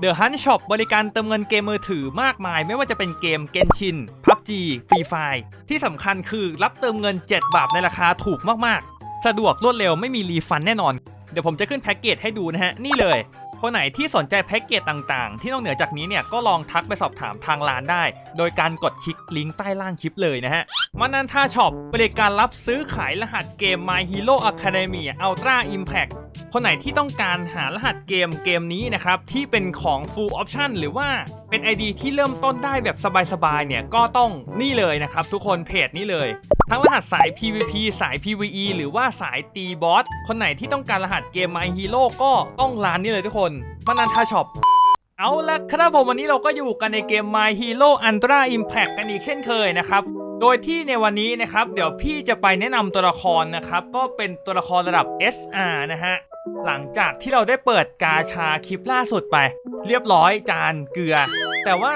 The Hunt Shop บริการเติมเงินเกมมือถือมากมาย ไม่ว่าจะเป็นเกม Genshin PUBG Free Fire ที่สำคัญคือรับเติมเงิน 7 บาทในราคาถูกมากๆ สะดวกรวดเร็วไม่มีรีฟันแน่นอน เดี๋ยวผมจะขึ้นแพ็กเกจให้ดูนะฮะ นี่เลย คนไหนที่สนใจแพ็กเกจต่างๆ ที่นอกเหนือจากนี้เนี่ยก็ลองทักไปสอบถามทางร้านได้ โดยการกดคลิกลิงก์ใต้ล่างคลิปเลยนะฮะมานันท่าช็อปบริการรับซื้อขายรหัสเกม My Hero Academia Ultra Impact คนไหนที่ต้องการหารหัสเกมเกมนี้นะครับที่เป็นของ Full Option หรือว่า เป็น ID ที่เริ่มต้นได้แบบสบายๆเนี่ยก็ต้องนี่เลยนะครับทุกคนเพจนี้เลย ทั้งรหัสสาย PVP สาย PVE หรือว่าสายตีบอสคนไหนที่ต้องการรหัสเกม My Hero ก็ต้องร้านนี้เลยทุกคนมานันทาช็อปเอาละครับผมวันนี้เราก็อยู่กันในเกม My Hero Ultra Impact กันอีกเช่นเคยนะครับโดยที่ในวันนี้นะครับ เดี๋ยวพี่จะไปแนะนำตัวละครนะครับ ก็เป็นตัวละครระดับ SR นะฮะ หลังจากที่เราได้เปิดกาชาคลิปล่าสุดไป เรียบร้อยจานเกลือ แต่ว่า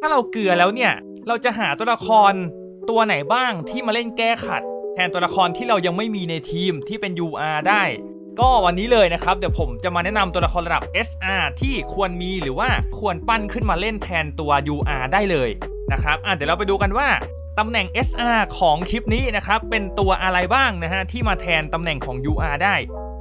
ถ้าเราเกลือแล้วเนี่ย เราจะหาตัวละครตัวไหนบ้างที่มาเล่นแก้ขัด แทนตัวละครที่เรายังไม่มีในทีมที่เป็น UR ได้ ก็วันนี้เลยนะครับ เดี๋ยวผมจะมาแนะนำตัวละครระดับ SR ที่ควรมีหรือว่าควรปั้นขึ้นมาเล่นแทนตัว UR ได้เลยนะครับอะเดี๋ยวเราไปดูกันว่าตำแหน่ง SR ของคลิปนี้นะครับเป็นตัวอะไรบ้างนะฮะที่มาแทนตำแหน่งของ UR ได้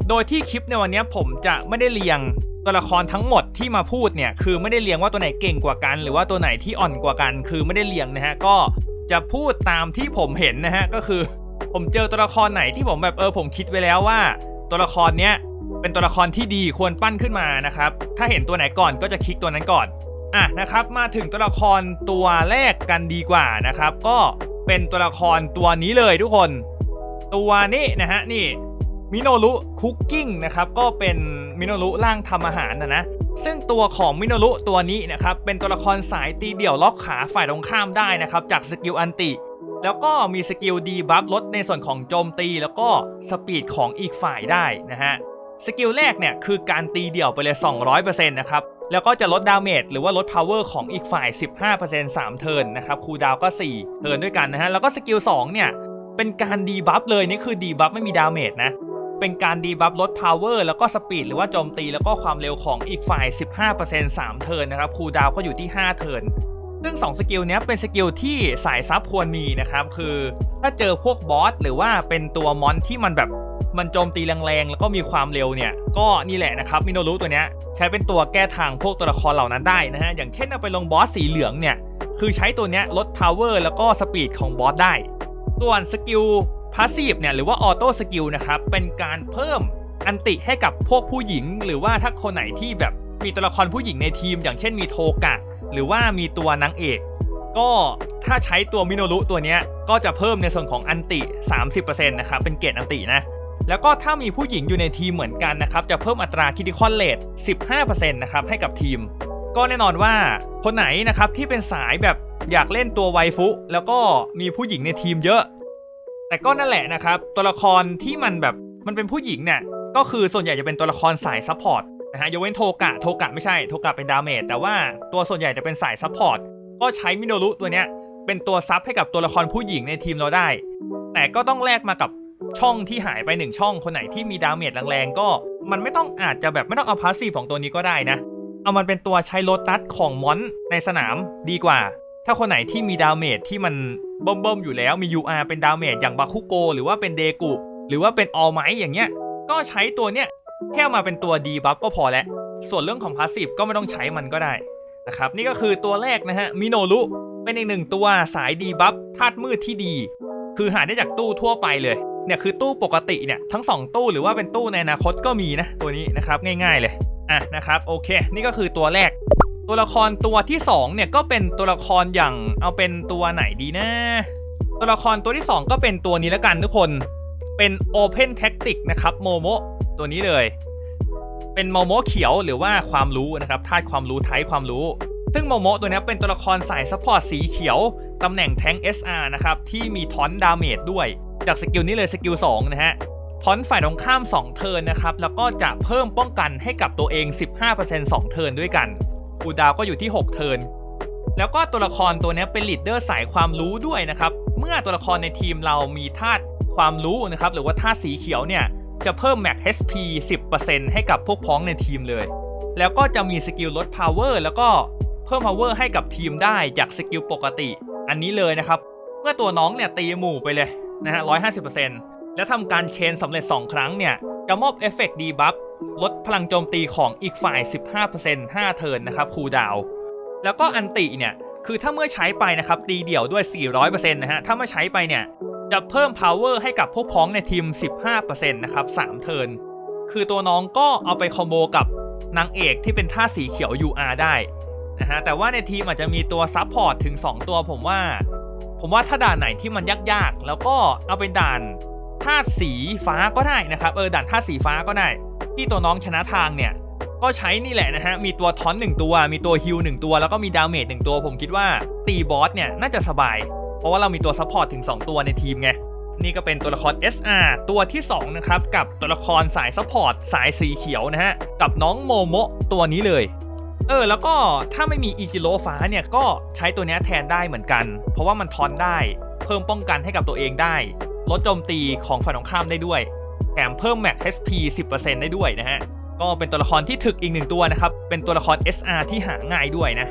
โดยที่คลิปในวันนี้ผมจะไม่ได้เรียงตัวละครทั้งหมดที่มาพูดเนี่ยคือไม่ได้เรียงว่าตัวไหนเก่งกว่ากัน หรือว่าตัวไหนที่อ่อนกว่ากัน คือไม่ได้เรียงนะฮะก็จะพูดตามที่ผมเห็นนะฮะก็คือ ผมเจอตัวละครไหนที่ผมแบบเออผมคิดไว้แล้วว่า ตัวละครเนี้ยเป็นตัวละครที่ดีควรปั้นขึ้นมานะครับถ้าเห็นตัวไหนก่อนก็จะคลิกตัวนั้นก่อนอะนะครับมาถึงตัวละครตัวแรกกันดีกว่านะครับ ก็เป็นตัวละครตัวนี้เลยทุกคน ตัวนี้นะฮะนี่ มิโนรุคุกกิ้งนะครับก็เป็นมิโนรุร่างทำอาหารนะนะซึ่งตัวของมิโนรุตัวนี้นะครับเป็นตัวละครสายตีเดี่ยวล็อกขาฝ่ายตรงข้ามได้นะครับจากสกิลอันติ แล้วก็มีสกิลดีบัฟลดในส่วนของโจมตี แล้วก็สปีดของอีกฝ่ายได้นะฮะสกิลแรกเนี่ยคือการตีเดี่ยวไปเลย 200%นะครับแล้วก็จะลดดาเมจหรือว่าลดพาวเวอร์ของอีกฝ่าย 15% 3 เทิร์นนะครับคูดาวก็ 4 เทิร์นด้วยกันนะฮะแล้วก็สกิล2เนี่ยเป็นการดีบัฟเลยนี่คือดีบัฟไม่มีดาเมจนะ เป็นการดีบัฟลดพาวเวอร์แล้วก็สปีดหรือว่าโจมตีแล้วก็ความเร็วของอีกฝ่าย 15% 3 เทิร์นนะครับคูดาวก็อยู่ที่ 5 เทิร์นซึ่ง 2 สกิลนี้เป็นสกิลที่สายซับควรมีนะครับ คือถ้าเจอพวกบอสหรือว่าเป็นตัวมอนที่มันแบบมันโจมตีแรงๆ แล้วก็มีความเร็วเนี่ย ก็นี่แหละนะครับมิโนรุตัวเนี้ยใช้เป็นตัวแก้ทางพวกตัวละครเหล่านั้นได้นะฮะ อย่างเช่นเอาไปลงบอสสีเหลืองเนี่ย คือใช้ตัวเนี้ยลด power แล้วก็สปีดของบอสได้ ส่วนสกิล พาสซีฟเนี่ยหรือว่าออโต้สกิลนะครับเป็นการเพิ่มอันติให้กับพวกผู้หญิง หรือว่าถ้าคนไหนที่แบบมีตัวละครผู้หญิงในทีม อย่างเช่นมีโทกะ หรือว่ามีตัวนางเอก ก็ถ้าใช้ตัวมิโนรุตัวเนี้ยก็จะเพิ่มในส่วนของอันติ 30%นะครับเป็นเกรดอันตินะแล้วก็ถ้ามีผู้หญิงอยู่ในทีมเหมือนกันนะครับจะเพิ่มอัตราคิดิคอนเลท15%นะครับให้กับทีม ก็แน่นอนว่าคนไหนนะครับที่เป็นสายแบบอยากเล่นตัวไวฟุ แล้วก็มีผู้หญิงในทีมเยอะ แต่ก็นั่นแหละนะครับ ตัวละครที่มันแบบมันเป็นผู้หญิงเนี่ยก็คือส่วนใหญ่จะเป็นตัวละครสายซัพพอร์ตนะฮะยกเว้นโทกะโทกะไม่ใช่โทกะเป็นดาเมจแต่ว่าตัวส่วนใหญ่จะเป็นสายซัพพอร์ตก็ใช้มิโนรุตัวเนี้ยเป็นตัวซับให้กับตัวละครผู้หญิงในทีมเราได้ แต่ก็ต้องแลกมากับช่องที่หายไปหนึ่งช่องคนไหนที่มีดาเมจแรงๆก็มันไม่ต้องอาจจะแบบไม่ต้องเอาพาสซีฟของตัวนี้ก็ได้นะ เอามันเป็นตัวใช้โลตัสของมอนในสนามดีกว่า ถ้าคนไหนที่มีดาเมจที่มัน เบิ่มๆอยู่แล้วมี UR เป็นดาเมจอย่างบาคุโก หรือว่าเป็นเดกุหรือว่าเป็นออลไมอย่างเงี้ยก็ใช้ตัวเนี้ยแค่มาเป็นตัวดีบัฟก็พอแล้ว ส่วนเรื่องของพาสซีฟก็ไม่ต้องใช้มันก็ได้นะครับนี่ก็คือตัวแรกนะฮะมิโนรุเป็นอีกหนึ่งตัวสายดีบัฟธาตุมืดที่ดี คือหาได้จากตู้ทั่วไปเลยเนี่ยคือตู้ปกติเนี่ยทั้งสองตู้หรือว่าเป็นตู้ในอนาคตก็มีนะตัวนี้นะครับง่ายๆเลยอะนะครับโอเค นี่ก็คือตัวแรก ตัวละครตัวที่2เนี่ยก็เป็นตัวละครอย่างเอาเป็นตัวไหนดีนะ ตัวละครตัวที่ 2 ก็เป็นตัวนี้แล้วกันทุกคนเป็น Open Tactic นะครับโมโมตัวนี้เลย เป็นโมโมเขียวหรือว่าความรู้นะครับธาตุความรู้ไทป์ความรู้ ซึ่งโมโมตัวนี้เป็นตัวละครสายซัพพอร์ตสีเขียวตำแหน่งแทง SR นะครับที่มีทอนดาเมจด้วย จากสกิลนี้เลยสกิล2นะฮะทอนฝ่ายตรงข้าม 2 เทิร์นนะครับแล้วก็จะเพิ่มป้องกันให้กับตัวเอง 15% 2 เทิร์นด้วยกัน คูลดาวก็อยู่ที่ 6 เทิร์นแล้วก็ตัวละครตัวนี้เป็นลีดเดอร์สายความรู้ด้วยนะครับ เมื่อตัวละครในทีมเรามีธาตุความรู้นะครับ หรือว่าธาตุสีเขียวเนี่ย จะเพิ่ม Max HP 10%ให้กับพวกพ้องในทีมเลย แล้วก็จะมีสกิลลด power แล้วก็เพิ่ม power ให้กับทีมได้จากสกิลปกติ อันนี้เลยนะครับ เมื่อตัวน้องเนี่ยตีหมู่ไปเลยนะฮะ150%แล้วทำการเชนสำเร็จ 2 ครั้งเนี่ย จะมอบเอฟเฟกต์ดีบัฟ ลดพลังโจมตีของอีกฝ่าย 15% 5 เทิร์นนะครับคูดาว แล้วก็อันติเนี่ย คือถ้าเมื่อใช้ไปนะครับตีเดี่ยวด้วย 400%นะฮะ ถ้าเมื่อใช้ไปเนี่ย จะเพิ่ม power ให้กับพวกพ้องในทีม 15%นะครับ 3 เทิร์น คือตัวน้องก็เอาไปคอมโบกับนางเอกที่เป็นท่าสีเขียว UR ได้นะฮะ แต่ว่าในทีมอาจจะมีตัวซับพอร์ตถึง 2 ตัวผมว่า ผมว่าถ้าด่านไหนที่มันยากๆ แล้วก็เอาเป็นด่าน ท่าสีฟ้าก็ได้นะครับเออด่านท่าสีฟ้าก็ได้ ที่ตัวน้องชนะทางเนี่ยก็ใช้นี่แหละนะฮะ มีตัวทอนหนึ่งตัว มีตัวฮิลหนึ่งตัว แล้วก็มีดาเมจหนึ่งตัว ผมคิดว่าตีบอสเนี่ยน่าจะสบาย เพราะว่าเรามีตัวซัพพอร์ตถึง 2 ตัวในทีมไง นี่ก็เป็นตัวละคร SR ตัวที่ 2 นะครับ กับตัวละครสายซัพพอร์ตสายสีเขียวนะฮะ กับน้องโมโมะตัวนี้เลย เออ แล้วก็ถ้าไม่มีอิจิโร่ฟ้าเนี่ย ก็ใช้ตัวนี้แทนได้เหมือนกัน เพราะว่ามันทอนได้ เพิ่มป้องกันให้กับตัวเองได้ ลดโจมตีของฝ่ายตรงข้ามได้ด้วย แถมเพิ่มแม็ก HP 10%ได้ด้วยนะฮะ ก็เป็นตัวละครที่ถึกอีกหนึ่งตัวนะครับ เป็นตัวละคร SR ที่หาง่ายด้วยนะ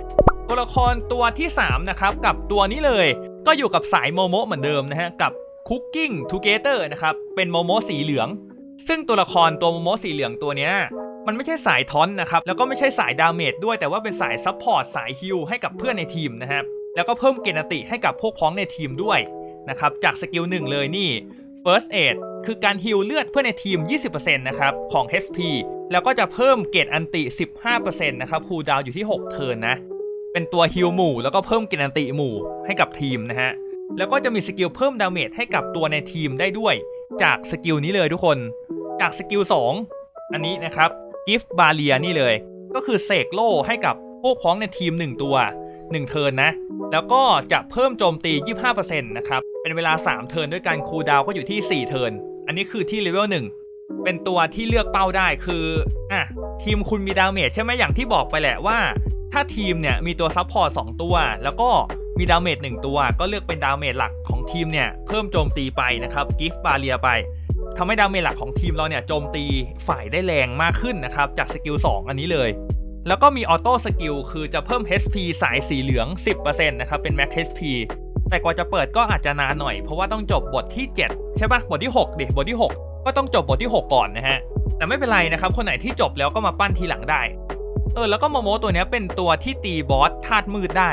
ตัวละครตัวที่ 3 นะครับ กับตัวนี้เลย ก็อยู่กับสายโมโมเหมือนเดิมนะฮะ กับ Cooking Together นะครับ เป็นโมโมสีเหลือง ซึ่งตัวละครตัวโมโมสีเหลืองตัวเนี้ยมันไม่ใช่สายทอนนะครับ แล้วก็ไม่ใช่สายดาเมจด้วย แต่ว่าเป็นสายซัพพอร์ตสายฮิลให้กับเพื่อนในทีมนะครับ แล้วก็เพิ่มเกณฑ์ติให้กับพวกพ้องในทีมด้วย นะครับ จากสกิลหนึ่งเลยนี่ First Aid คือการฮิลเลือดเพื่อในทีม 20%นะครับ ของ HP แล้วก็จะเพิ่มเกณฑ์อันติ 15%นะครับคูลดาวอยู่ที่ 6 เทิร์นนะ เป็นตัวฮิลหมู่ แล้วก็เพิ่มเกณฑ์อันติหมู่ให้กับทีมนะฮะ แล้วก็จะมีสกิลเพิ่มดาเมจให้กับตัวในทีมได้ด้วย จากสกิลนี้เลยทุกคน จากสกิล2อันนี้นะครับ Gift Barrier นี่เลย ก็คือเสกโล่ให้กับพวกพ้องในทีม 1 ตัว 1 เทิร์นนะ แล้วก็จะเพิ่มโจมตี 25%นะครับ เป็นเวลา 3 เทิร์นด้วยกันคูลดาวก็อยู่ที่ 4 เทิร์นอันนี้คือที่เลเวล1เป็นตัวที่เลือกเป้าได้คืออะทีมคุณมีดาเมจใช่ไหมอย่างที่บอกไปแหละว่า ถ้าทีมเนี่ยมีตัวซัพพอร์ต2ตัว แล้วก็มีดาเมจ1ตัว ก็เลือกเป็นดาเมจหลักของทีมเนี่ยเพิ่มโจมตีไปนะครับกิฟต์บาเรียไปทำให้ดาเมจหลักของทีมเราเนี่ยโจมตีฝ่ายได้แรงมากขึ้นนะครับจากสกิล2อันนี้เลย แล้วก็มีออโต้สกิลคือจะเพิ่ม HP สายสีเหลือง 10%นะครับเป็น Max HP แต่กว่าจะเปิดก็อาจจะนานหน่อย เพราะว่าต้องจบบทที่ 7 ใช่ปะบทที่ 6 ดิ บทที่ 6 ก็ต้องจบบทที่ 6 ก่อนนะฮะ แต่ไม่เป็นไรนะครับ คนไหนที่จบแล้วก็มาปั้นทีหลังได้ เออ แล้วก็โมโมตัวนี้เป็นตัวที่ตีบอสธาตุมืดได้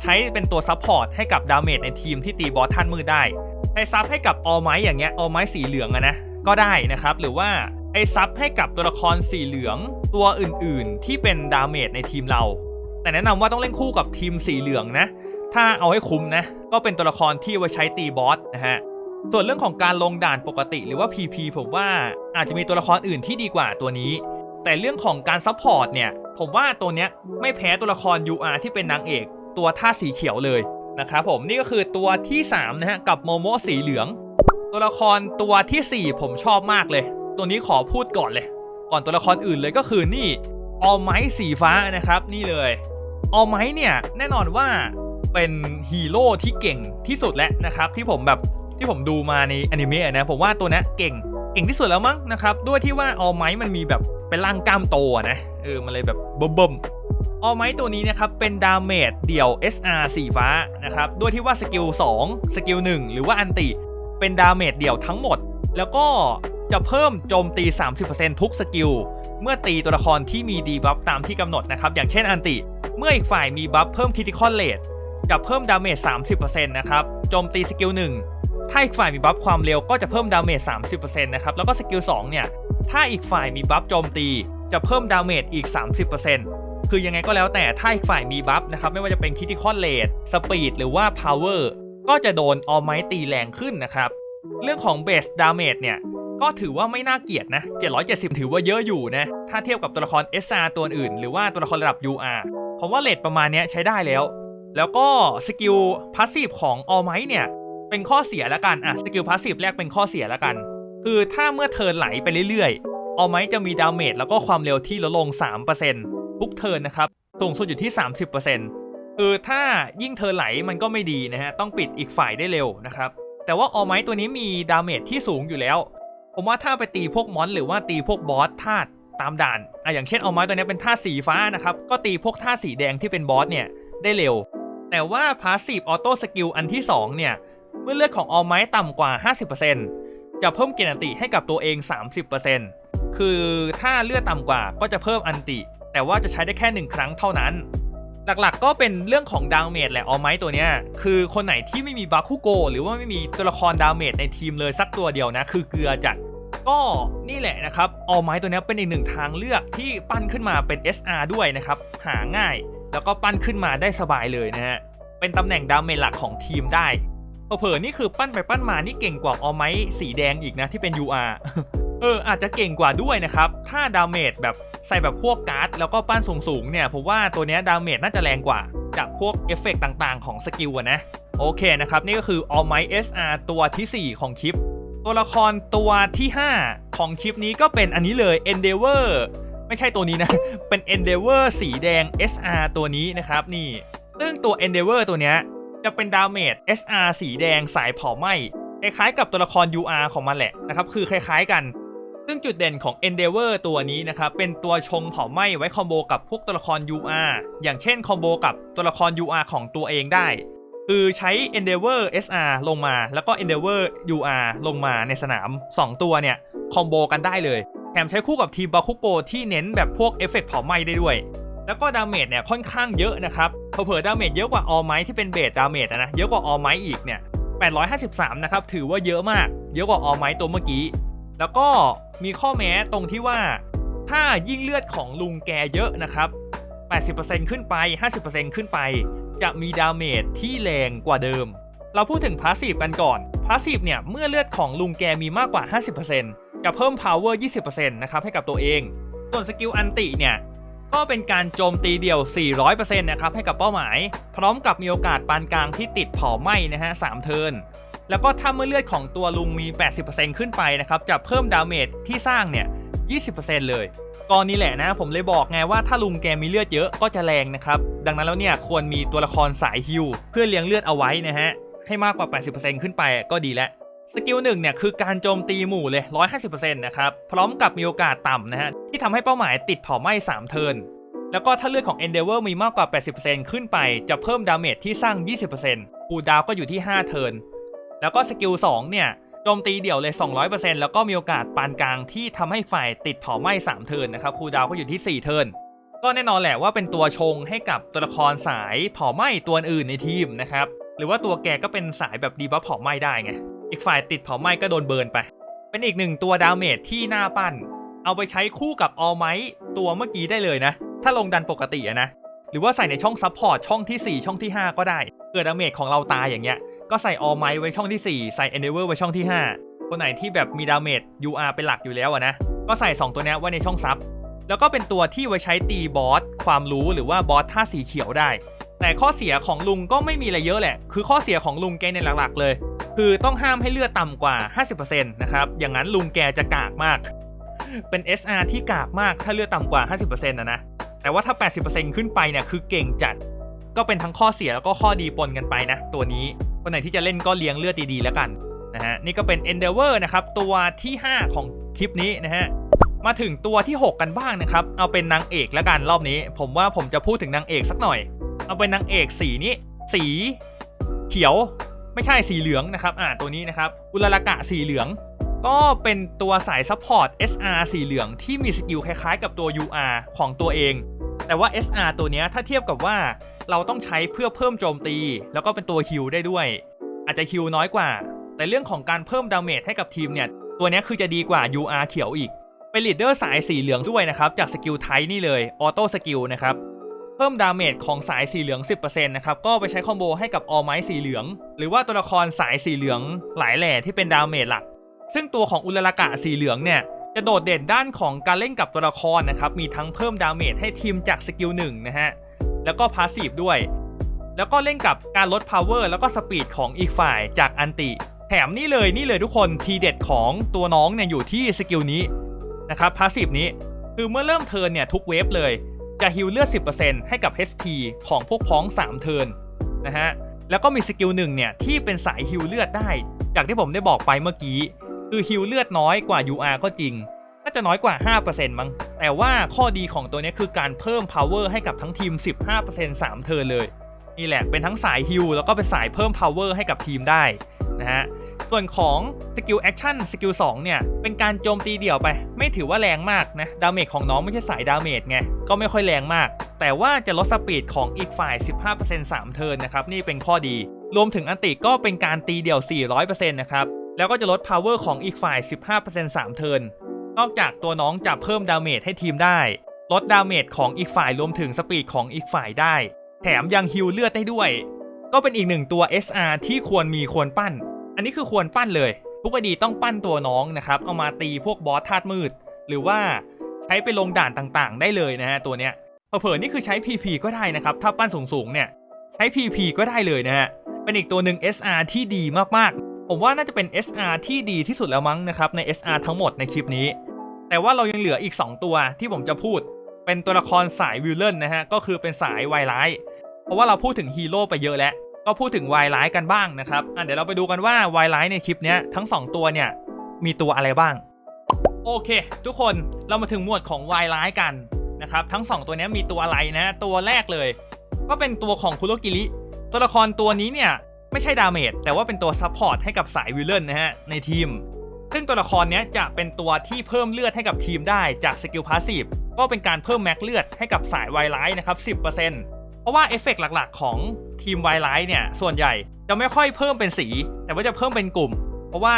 ใช้เป็นตัวซับพอร์ตให้กับดาเมจในทีมที่ตีบอสธาตุมืดได้ไอซับให้กับออไม้อย่างเงี้ยออไม้สีเหลืองอะนะ ก็ได้นะครับ หรือว่าไอซับให้กับตัวละครสีเหลืองตัวอื่นๆ ที่เป็นดาเมจในทีมเรา แต่แนะนำว่าต้องเล่นคู่กับทีมสีเหลืองนะ ถ้าเอาให้คุ้มนะ ก็เป็นตัวละครที่ไว้ใช้ตีบอสนะฮะ ส่วนเรื่องของการลงด่านปกติหรือว่า PP ผมว่าอาจจะมีตัวละครอื่นที่ดีกว่าตัวนี้ แต่เรื่องของการซัพพอร์ตเนี่ย ผมว่าตัวเนี้ยไม่แพ้ตัวละคร UR ที่เป็นนางเอก ตัวท่าสีเขียวเลยนะครับผมนี่ก็คือตัวที่3นะฮะกับโมโมสีเหลือง ตัวละครตัวทีสี่4 ผมชอบมากเลย ตัวนี้ขอพูดก่อนเลย ก่อนตัวละครอื่นเลยก็คือนี่ออไมสีฟ้านะครับ นี่เลยออไมเนี่ยแน่นอนว่า เป็นฮีโร่ที่เก่งที่สุดแล้วนะครับ ที่ผมแบบที่ผมดูมาในอนิเมะนะผมว่าตัวนี้เก่งเก่งที่สุดแล้วมั้งนะครับด้วยที่ว่าออไมมันมีแบบเป็นร่างกล้ามโตนะเออมันเลยแบบเบิ่มๆออไมตัวนี้นะครับเป็นดาเมจเดี่ยว SR สีฟ้านะครับด้วยที่ว่าสกิล2สกิล1หรือว่าอันติเป็นดาเมจเดี่ยวทั้งหมด แล้วก็จะเพิ่มโจมตี 30%ทุกสกิลเมื่อตีตัวละครที่มีดีบัฟตามที่กำหนดนะครับ อย่างเช่นอันติ เมื่ออีกฝ่ายมีบัฟเพิ่มคิติคอลเลท กับเพิ่มดาเมจ 30%นะครับ โจมตีสกิล1ถ้าอีกฝ่ายมีบัฟความเร็วก็จะเพิ่มดาเมจ 30%นะครับ แล้วก็สกิล2เนี่ย ถ้าอีกฝ่ายมีบัฟโจมตีจะเพิ่มดาเมจอีก 30%คือยังไงก็แล้วแต่ถ้าอีกฝ่ายมีบัฟนะครับ ไม่ว่าจะเป็นคิติคอลเลทสปีดหรือว่าพาวเวอร์ก็จะโดนออไมตีแรงขึ้นนะครับ เรื่องของเบสดาเมจเนี่ยก็ถือว่าไม่น่าเกลียดนะ 770 ถือว่าเยอะอยู่นะ ถ้าเทียบกับตัวละคร SR ตัวอื่น หรือว่าตัวละครระดับ UR ผมว่าเลทประมาณนี้ยใช้ได้แล้ว แล้วก็สกิลพาสซีฟของออไมเนี่ย เป็นข้อเสียแล้วกันอะสกิลพาสซีฟแรกเป็นข้อเสียแล้วกัน คือถ้าเมื่อเทิร์นไหลไปเรื่อยๆออไมจะมีดาเมจแล้วก็ความเร็วที่ลดลง 3%ทุกเทิร์นนะครับสูงสุดอยู่ที่ 30%คือถ้ายิ่งเทิร์นไหลมันก็ไม่ดีนะฮะต้องปิดอีกฝ่ายได้เร็วนะครับแต่ว่าออไมตัวนี้มีดาเมจที่สูงอยู่แล้ว ผมว่าถ้าไปตีพวกมอนหรือว่าตีพวกบอสธาตุตามด่านอะอย่างเช่นเอาไมตัวนี้เป็นท่าสีฟ้านะครับก็ตีพวกท่าสีแดงที่เป็นบอสเนี่ยได้เร็ว แต่ว่าพาสซีฟออโต้สกิลอันที่ 2 เนี่ย เมื่อเลือดของออไม้ต่ำกว่า 50%จะเพิ่มเกณฑ์อันติให้กับตัวเอง 30%คือถ้าเลือดต่ำกว่าก็จะเพิ่มอันติ แต่ว่าจะใช้ได้แค่ 1 ครั้งเท่านั้น หลักๆก็เป็นเรื่องของดาวเมจแหละออไม้ตัวเนี้ยคือคนไหนที่ไม่มีบาคุโก หรือว่าไม่มีตัวละครดาวเมจในทีมเลยสักตัวเดียวนะคือเกลือจัดก็นี่แหละนะครับออไม้ตัวนี้เป็นอีกหนึ่งทางเลือกที่ปั้นขึ้นมาเป็น SR ด้วยนะครับ หาง่าย แล้วก็ปั้นขึ้นมาได้สบายเลยนะฮะ เป็นตำแหน่งดาเมจหลักของทีมได้เผลอนี่คือปั้นไปปั้นมานี่เก่งกว่าออไม้สีแดงอีกนะที่เป็น UR เอออาจจะเก่งกว่าด้วยนะครับ ถ้าดาเมจแบบใส่แบบพวกการ์ดแล้วก็ปั้นสูงๆเนี่ยผมว่าตัวนี้ดาเมจน่าจะแรงกว่า จากพวกเอฟเฟกต์ต่างๆของสกิลนะ โอเคนะครับ นี่ก็คือ All m i g h SR ตัวทีสี่ 4 ของคลิป ตัวละครตัวที่ 5 ของคลิปนี้ก็เป็นอันนี้เลย Endeavor ไม่ใช่ตัวนี้นะ เป็น Endeavor สีแดง SR ตัวนี้นะครับนี่ ซึ่งตัว Endeavor ตัวเนี้ยจะเป็นดาเมจ SR สีแดงสายเผาไหม้คล้ายๆกับตัวละคร UR ของมันแหละนะครับ คือคล้ายๆกัน ซึ่งจุดเด่นของ Endeavor ตัวนี้นะครับ เป็นตัวชงเผาไหม้ไว้คอมโบกับพวกตัวละคร UR อย่างเช่นคอมโบกับตัวละคร UR ของตัวเองได้ คือใช้ Endeavor SR ลงมา แล้วก็ Endeavor UR ลงมาในสนาม 2 ตัวเนี่ยคอมโบกันได้เลย แถมใช้คู่กับทีมบาคุโกที่เน้นแบบพวกเอฟเฟกต์เผาไหม้ได้ด้วย แล้วก็ดาเมจเนี่ยค่อนข้างเยอะนะครับเผลอดาเมจเยอะกว่าออไม้ที่เป็นเบสดาเมจนะเยอะกว่าออไม้อีกเนี่ย853 นะครับ ถือว่าเยอะมาก เยอะกว่าออไม้ตัวเมื่อกี้ แล้วก็มีข้อแม้ตรงที่ว่า ถ้ายิ่งเลือดของลุงแกเยอะนะครับ 80%ขึ้นไป 50%ขึ้นไป จะมีดาเมจที่แรงกว่าเดิม เราพูดถึงพาสซีฟกันก่อน พาสซีฟเนี่ย เมื่อเลือดของลุงแกมีมากกว่า 50% จะเพิ่ม power 20%นะครับให้กับตัวเอง ส่วนสกิลอันติเนี่ยก็เป็นการโจมตีเดี่ยว 400%นะครับให้กับเป้าหมาย พร้อมกับมีโอกาสปานกลางที่ติดเผาไหม้นะฮะ 3 เทิร์น แล้วก็ถ้าเมื่อเลือดของตัวลุงมี 80%ขึ้นไปนะครับ จะเพิ่มดาเมจที่สร้างเนี่ย 20%เลยกรณีแหละนะ ผมเลยบอกไงว่าถ้าลุงแกมีเลือดเยอะก็จะแรงนะครับ ดังนั้นแล้วเนี่ยควรมีตัวละครสายฮิวเพื่อเลี้ยงเลือดเอาไว้นะฮะ ให้มากกว่า 80%ขึ้นไปก็ดีแล้ว สกิลหนึ่งเนี่ยคือการโจมตีหมู่เลย 150%นะครับพร้อมกับมีโอกาสต่ำนะฮะที่ทำให้เป้าหมายติดเผาไหม้3เทิร์นแล้วก็ถ้าเลือดของ Endeavor มีมากกว่า 80%ขึ้นไปจะเพิ่มดาเมจที่สร้าง 20%คูลดาวก็อยู่ที่ 5 เทิร์นแล้วก็สกิล2เนี่ยโจมตีเดี่ยวเลย 200%แล้วก็มีโอกาสปานกลางที่ทำให้ฝ่ายติดเผาไหม้3เทิร์นนะครับคูลดาวก็อยู่ที่ 4 เทิร์นก็แน่นอนแหละว่าเป็นตัวชงให้กับตัวละครสายเผาไหม้ตัวอื่นในทีมนะครับหรือว่าตัวแกก็เป็นสายแบบดีบัฟเผาไหม้ได้ไง อีกฝ่ายติดเผาไหม้ก็โดนเบิร์นไป เป็นอีกหนึ่งตัวดาเมจที่น่าปั้น เอาไปใช้คู่กับออไมตัวเมื่อกี้ได้เลยนะ ถ้าลงดันปกติอะนะ หรือว่าใส่ในช่องซับพอร์ตช่องที่ 4 ช่องที่ 5 ก็ได้ เกิดดาเมจของเราตายอย่างเงี้ย ก็ใส่ออไมไว้ช่องที่ 4 ใส่ Endeavor ไว้ช่องที่ 5 คนไหนที่แบบมีดาเมจ UR เป็นหลักอยู่แล้วอะนะ ก็ใส่ 2 ตัวนี้ไว้ในช่องซับ แล้วก็เป็นตัวที่ไว้ใช้ตีบอสความรู้หรือว่าบอสท่าสีเขียวได้ แต่ข้อเสียของลุงก็ไม่มีอะไรเยอะแหละ คือข้อเสียของลุงแกในยหลักๆ เลย คือต้องห้ามให้เลือดต่ำกว่า 50%นะครับ อย่างนั้นลุงแกจะกากมาก เป็น SR ที่กากมากถ้าเลือดต่ำกว่า 50%นะนะ แต่ว่าถ้า 80%ขึ้นไปเนี่ยคือเก่งจัด ก็เป็นทั้งข้อเสียแล้วก็ข้อดีปนกันไปนะ ตัวนี้ คนไหนที่จะเล่นก็เลี้ยงเลือดดีๆแล้วกันนะฮะ นี่ก็เป็น Endeavor นะครับ ตัวที่ 5 ของคลิปนี้นะฮะมาถึงตัวที่ 6 กันบ้างนะครับ เอาเป็นนางเอกแล้วกันรอบนี้ ผมว่าผมจะพูดถึงนางเอกสักหน่อย เอาเป็นนางเอกสีนี้ สีเขียวไม่ใช่สีเหลืองนะครับอ่าตัวนี้นะครับอุลารากะสีเหลือง ก็เป็นตัวสายซัพพอร์ต SR สีเหลืองที่มีสกิลคล้ายๆ กับตัว UR ของตัวเอง แต่ว่า SR ตัวเนี้ยถ้าเทียบกับว่าเราต้องใช้เพื่อเพิ่มโจมตี แล้วก็เป็นตัวฮิลได้ด้วย อาจจะฮิลน้อยกว่า แต่เรื่องของการเพิ่มดาเมจให้กับทีมเนี่ยตัวเนี้ยคือจะดีกว่า UR เขียวอีกเป็นลีดเดอร์สายสีเหลืองด้วยนะครับจากสกิลไทนี่เลยออโต้สกิลนะครับ พิ่มดาเมจของสายสีเหลือง 10%นะครับ ก็ไปใช้คอมโบให้กับออไม้สีเหลือง หรือว่าตัวละครสายสีเหลืองหลายแหล่ที่เป็นดาเมจหลัก ซึ่งตัวของอุลารากะสีเหลืองเนี่ยจะโดดเด่นด้านของการเล่นกับตัวละครนะครับ มีทั้งเพิ่มดาเมจให้ทีมจากสกิลหนึ่งนะฮะ แล้วก็พาสซีฟด้วย แล้วก็เล่นกับการลด power แล้วก็สปีดของอีกฝ่ายจากอันติ แถมนี่เลยนี่เลยทุกคนทีเด็ดของตัวน้องเนี่ยอยู่ที่สกิลนี้นะครับพาสซีฟนี้ คือเมื่อเริ่มเทิร์นเนี่ยทุกเวฟเลย จะฮิลเลือด 10%ให้กับ HP ของพวกพ้อง 3 เทิร์นนะฮะ แล้วก็มีสกิลหนึ่งเนี่ยที่เป็นสายฮิลเลือดได้ จากที่ผมได้บอกไปเมื่อกี้ คือฮิลเลือดน้อยกว่า UR ก็จริง น่าจะน้อยกว่า 5%มั้ง แต่ว่าข้อดีของตัวนี้คือการเพิ่ม power ให้กับทั้งทีม 15% 3 เทิร์นเลย นี่แหละเป็นทั้งสายฮิลแล้วก็เป็นสายเพิ่ม power ให้กับทีมได้ นะฮะ ส่วนของสกิลแอคชั่นสกิล2เนี่ย เป็นการโจมตีเดี่ยวไป ไม่ถือว่าแรงมากนะ ดาเมจของน้องไม่ใช่สายดาเมจไง ก็ไม่ค่อยแรงมาก แต่ว่าจะลดสปีดของอีกฝ่าย 15% 3 เทิร์นนะครับ นี่เป็นข้อดี รวมถึงอันติก็เป็นการตีเดี่ยว 400%นะครับ แล้วก็จะลด power ของอีกฝ่าย 15% 3 เทิร์น นอกจากตัวน้องจะเพิ่มดาเมจให้ทีมได้ ลดดาเมจของอีกฝ่ายรวมถึงสปีดของอีกฝ่ายได้ แถมยังฮิลเลือดได้ด้วยก็เป็นอีกหนึ่งตัว SR ที่ควรมีควรปั้น อันนี้คือควรปั้นเลยทุกคดีต้องปั้นตัวน้องนะครับ เอามาตีพวกบอสธาตุมืด หรือว่าใช้ไปลงด่านต่างๆ ได้เลยนะฮะตัวเนี้ยเผลอๆนี่คือใช้ PP ก็ได้นะครับ ถ้าปั้นสูงๆเนี่ยใช้ PP ก็ได้เลยนะฮะเป็นอีกตัวหนึ่ง SR ที่ดีมากๆ ผมว่าน่าจะเป็น SR ที่ดีที่สุดแล้วมั้งนะครับใน SR ทั้งหมดในคลิปนี้ แต่ว่าเรายังเหลืออีก 2 ตัวที่ผมจะพูด เป็นตัวละครสายวิลเลนนะฮะก็คือเป็นสายไวายร้ายเพราะว่าเราพูดถึงฮีโร่ไปเยอะแล้ว ก็พูดถึงวายร้ายกันบ้างนะครับอะเดี๋ยวเราไปดูกันว่าวายร้ายในคลิปเนี้ยทั้ง 2 ตัวเนี่ยมีตัวอะไรบ้าง โอเค ทุกคนเรามาถึงหมวดของวายร้ายกันนะครับทั้ง 2 ตัวนี้มีตัวอะไรนะ ตัวแรกเลย ก็เป็นตัวของคุโรกิริตัวละครตัวนี้เนี่ยไม่ใช่ดาเมจแต่ว่าเป็นตัวซัพพอร์ตให้กับสายวิลเลนนะฮะในทีม ซึ่งตัวละครนี้จะเป็นตัวที่เพิ่มเลือดให้กับทีมได้จากสกิลพาสซีฟก็เป็นการเพิ่มแม็กเลือดให้กับสายวายร้ายนะครับ 10%เพราะว่าเอฟเฟกต์หลักๆ ของ ทีมไวายร้ายเนี่ยส่วนใหญ่จะไม่ค่อยเพิ่มเป็นสี แต่ว่าจะเพิ่มเป็นกลุ่ม เพราะว่า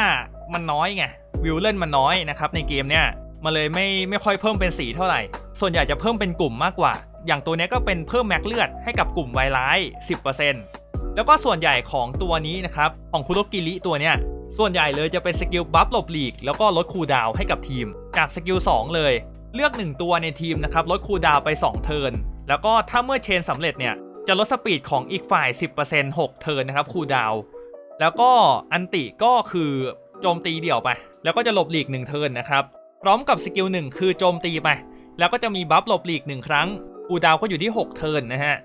มันน้อยไงวิลเล่นมันน้อยนะครับในเกมเนี่ยมันเลยไม่ไม่ค่อยเพิ่มเป็นสีเท่าไหร่ ส่วนใหญ่จะเพิ่มเป็นกลุ่มมากกว่า อย่างตัวนี้ก็เป็นเพิ่มแม็กเลือดให้กับกลุ่มไวายร้าย10%แล้วก็ส่วนใหญ่ของตัวนี้นะครับของคุโรกิริตัวเนี้ยส่วนใหญ่เลยจะเป็นสกิลบัฟหลบหลีก แล้วก็ลดคูดาวให้กับทีม จากสกิล2เลย เลือก 1 ตัวในทีมนะครับลดคูดาวไป 2 เทิร์นแล้วก็ถ้าเมื่อเชนสำเร็จเนี่ย จะลดสปีดของอีกฝ่าย 10% 6 เทิร์นนะครับคูดาว แล้วก็อันติก็คือโจมตีเดี่ยวไป แล้วก็จะหลบหลีก 1 เทิร์นนะครับ พร้อมกับสกิล1คือโจมตีไป แล้วก็จะมีบัฟหลบหลีก 1 ครั้งคูดาวก็อยู่ที่ 6 เทิร์นนะฮะ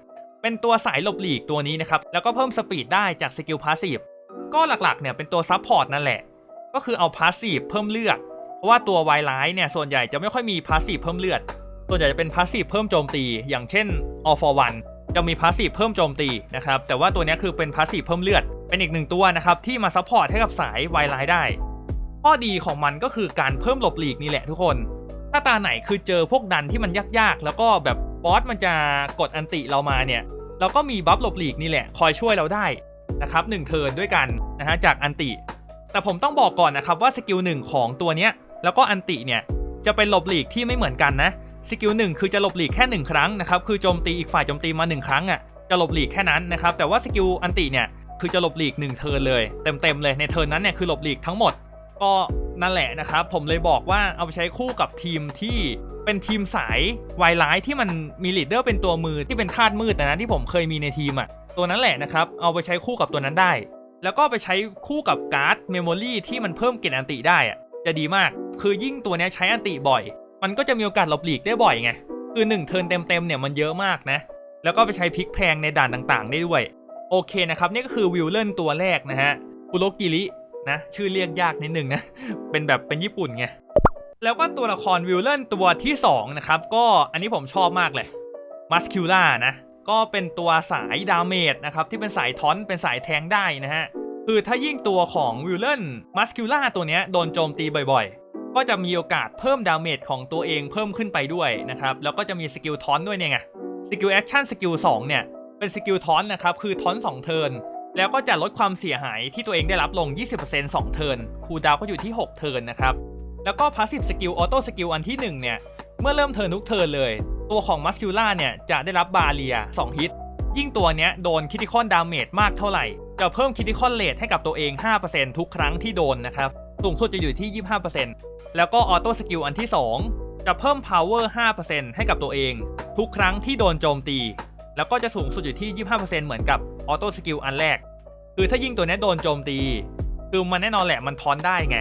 เป็นตัวสายหลบหลีกตัวนี้นะครับ แล้วก็เพิ่มสปีดได้จากสกิลพาสซีฟ ก็หลักๆเนี่ยเป็นตัวซับพอร์ตนั่นแหละ ก็คือเอาพาสซีฟเพิ่มเลือด เพราะว่าตัววายร้ายเนี่ยส่วนใหญ่จะไม่ค่อยมีพาสซีฟเพิ่มเลือด ส่วนใหญ่จะเป็นพาสซีฟเพิ่มโจมตี อย่างเช่น All for One จะมีพาสซีฟเพิ่มโจมตีนะครับแต่ว่าตัวนี้คือเป็นพาสซีฟเพิ่มเลือด เป็นอีกหนึ่งตัวนะครับที่มาซัพพอร์ตให้กับสายไวายร้ายได้ ข้อดีของมันก็คือการเพิ่มหลบหลีกนี่แหละทุกคน ถ้าตาไหนคือเจอพวกดันที่มันยากๆ แล้วก็แบบบอสมันจะกดอันติเรามาเนี่ยเราก็มีบัฟหลบหลีกนี่แหละคอยช่วยเราได้นะครับหนึ่งเทิร์นด้วยกันนะฮะจากอันติ แต่ผมต้องบอกก่อนนะครับว่าสกิลหนึ่งของตัวเนี้ยแล้วก็อันติเนี่ยจะเป็นหลบหลีกที่ไม่เหมือนกันนะ สกิลหนึ่งคือจะหลบหลีกแค่หนึ่งครั้งนะครับคือโจมตีอีกฝ่ายโจมตีมาหนึ่งครั้งอะจะหลบหลีกแค่นั้นนะครับแต่ว่าสกิลอันติเนี่ยคือจะหลบหลีกหนึ่งเทิร์นเลยเต็มๆเลยในเทิร์นนั้นเนี่ยคือหลบหลีกทั้งหมด ก็นั่นแหละนะครับผมเลยบอกว่าเอาไปใช้คู่กับทีมที่เป็นทีมสายวายร้ายที่มันมีลีดเดอร์เป็นตัวมือที่เป็นธาตุมืดนะนที่ผมเคยมีในทีมอะตัวนั้นแหละนะครับเอาไปใช้คู่กับตัวนั้นได้ แล้วก็ไปใช้คู่กับการ์ดเมมโมรีที่มันเพิ่มเกณฑ์อันติได้อะจะดีมากคือยิ่งตัวนี้ใช้อันติบ่อย มันก็จะมีโอกาสหลบหลีกได้บ่อยไง คือ 1 เทิร์นเต็มๆเนี่ยมันเยอะมากนะ แล้วก็ไปใช้พลิกแพงในด่านต่างๆ ได้ด้วย โอเคนะครับ นี่ก็คือวิลเลนตัวแรกนะฮะคุโรกิรินะ ชื่อเรียกยากนิดนึงนะ เป็นแบบเป็นญี่ปุ่นไง แล้วก็ตัวละครวิลเลนตัวที่สองนะครับ ก็อันนี้ผมชอบมากเลยมัสคิล่านะ ก็เป็นตัวสายดาเมจนะครับที่เป็นสายทอนเป็นสายแทงได้นะฮะ คือถ้ายิ่งตัวของวิลเลนมัสคิล่าตัวเนี้ยโดนโจมตีบ่อย ก็จะมีโอกาสเพิ่มดาเมจของตัวเองเพิ่มขึ้นไปด้วยนะครับ แล้วก็จะมีสกิลทอนด้วยเนี่ยไงสกิลแอคชั่นสกิล2เนี่ย เป็นสกิลทอนนะครับ คือทอน2เทิร์นแล้วก็จะลดความเสียหายที่ตัวเองได้รับลง 20% 2 เทิร์นคูลดาวก็อยู่ที่ 6 เทิร์นนะครับ แล้วก็พาสซีฟสกิลออโต้สกิลอันที่ 1 เนี่ย เมื่อเริ่มเทิร์นทุกเทิร์นเลย ตัวของมัสคิล่าเนี่ย จะได้รับบาเรีย 2 ฮิต ยิ่งตัวเนี้ยโดนคิติคอนดาเมจมากเท่าไหร่ จะเพิ่มคิติคอนเลทให้กับตัวเอง 5%ทุกครั้งที่โดนนะครับ สูงสุดจะอยู่ที่ 25%แล้วก็ออโต้สกิลอันที่ 2 จะเพิ่ม power 5%ให้กับตัวเอง ทุกครั้งที่โดนโจมตี แล้วก็จะสูงสุดอยู่ที่ 25%เหมือนกับออโต้สกิลอันแรก คือถ้ายิ่งตัวเนี้ยโดนโจมตี คือมันแน่นอนแหละมันทอนได้ไง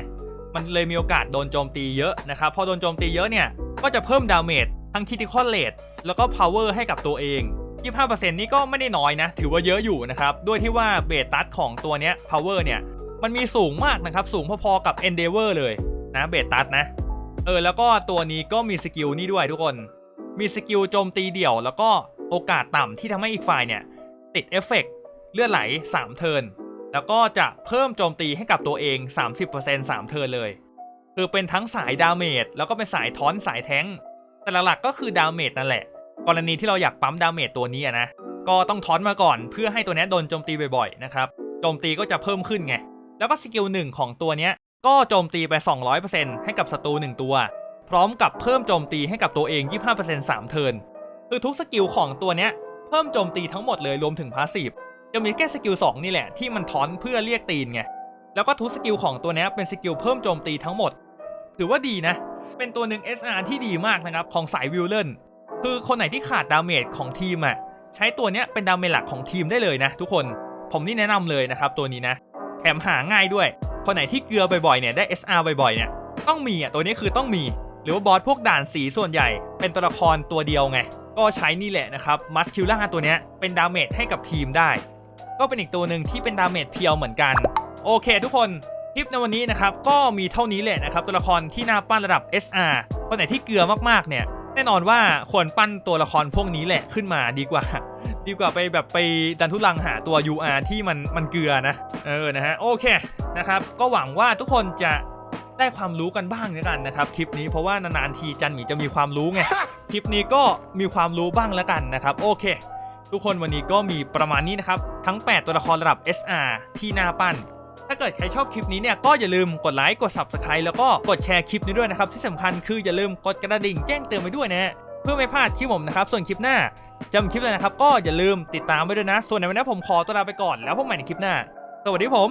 มันเลยมีโอกาสโดนโจมตีเยอะนะครับ พอโดนโจมตีเยอะเนี่ย ก็จะเพิ่มดาเมจทั้งคิติคอนเลทแล้วก็ power ให้กับตัวเอง 25%นี่ก็ไม่ได้น้อยนะ ถือว่าเยอะอยู่นะครับ ด้วยที่ว่าเบตัสของตัวเนี้ย power เนี่ย มันมีสูงมากนะครับ สูงพอๆกับ endeavor เลยนะเบตัสนะ เออ แล้วก็ตัวนี้ก็มีสกิลนี่ด้วยทุกคน มีสกิลโจมตีเดี่ยว แล้วก็โอกาสต่ำที่ทำให้อีกฝ่ายเนี่ย ติดเอฟเฟกต์เลือดไหล 3 เทิร์นแล้วก็จะเพิ่มโจมตีให้กับตัวเอง 30% 3 เทิร์นเลย คือเป็นทั้งสายดาเมจแล้วก็เป็นสายทอนสายแท้ง แต่หลักๆก็คือดาเมจนั่นแหละ กรณีที่เราอยากปั๊มดาเมจตัวนี้นะ ก็ต้องทอนมาก่อนเพื่อให้ตัวเนี้ยโดนโจมตีบ่อยๆนะครับ โจมตีก็จะเพิ่มขึ้นไง แล้วก็สกิลหนึ่งของตัวเนี้ยก็โจมตีไป 200%ให้กับศัตรู1ตัว พร้อมกับเพิ่มโจมตีให้กับตัวเอง 25% 3 เทิร์นคือทุกสกิลของตัวเนี้ยเพิ่มโจมตีทั้งหมดเลยรวมถึงพาสซีฟจะมีแค่สกิล2นี่แหละที่มันทอนเพื่อเรียกตีนไงแล้วก็ทุกสกิลของตัวเนี้ยเป็นสกิลเพิ่มโจมตีทั้งหมด ถือว่าดีนะ เป็นตัวหนึ่ง SR ที่ดีมากนะครับของสายวิลเลนคือคนไหนที่ขาดดาเมจของทีมอะใช้ตัวเนี้ยเป็นดาเมจหลักของทีมได้เลยนะทุกคน ผมนี่แนะนำเลยนะครับตัวนี้นะ แถมหาง่ายด้วย คนไหนที่เกลือบ่อยๆเนี่ยได้ SR บ่อยๆเนี่ยต้องมีอะตัวนี้คือต้องมี หรือว่าบอสพวกด่านสีส่วนใหญ่ เป็นตัวละครตัวเดียวไง ก็ใช้นี่แหละนะครับมัสคิล่าตัวนี้เป็นดาเมจให้กับทีมได้ ก็เป็นอีกตัวหนึ่งที่เป็นดาเมจเพียวเหมือนกัน โอเค ทุกคนคลิปในวันนี้นะครับก็มีเท่านี้แหละนะครับตัวละครที่น่าปั้นระดับ SR คนไหนที่เกลือมากๆเนี่ย แน่นอนว่าควรปั้นตัวละครพวกนี้แหละขึ้นมาดีกว่า ดีกว่าไปแบบไปดันทุลังหาตัว UR ที่มันมันเกลือนะ เออนะฮะโอเคนะครับ ก็หวังว่าทุกคนจะได้ความรู้กันบ้างแล้วกันนะครับ คลิปนี้เพราะว่านานๆทีจันหมีจะมีความรู้ไงคลิปนี้ก็มีความรู้บ้างแล้วกันนะครับ โอเค ทุกคนวันนี้ก็มีประมาณนี้นะครับ ทั้ง 8 ตัวละครระดับ SR ที่น่าปั้น ถ้าเกิดใครชอบคลิปนี้เนี่ยก็อย่าลืมกดไลค์กด Subscribe แล้วก็กดแชร์คลิปนี้ด้วยนะครับที่สำคัญคืออย่าลืมกดกระดิ่งแจ้งเตือนไปด้วยนะเพื่อไม่พลาดคลิปผมนะครับส่วนคลิปหน้าจำคลิปเลยนะครับ ก็อย่าลืมติดตามไว้ด้วยนะ ส่วนในวันนี้ผมขอตัวลาไปก่อนแล้วพบใหม่ในคลิปหน้า สวัสดีผม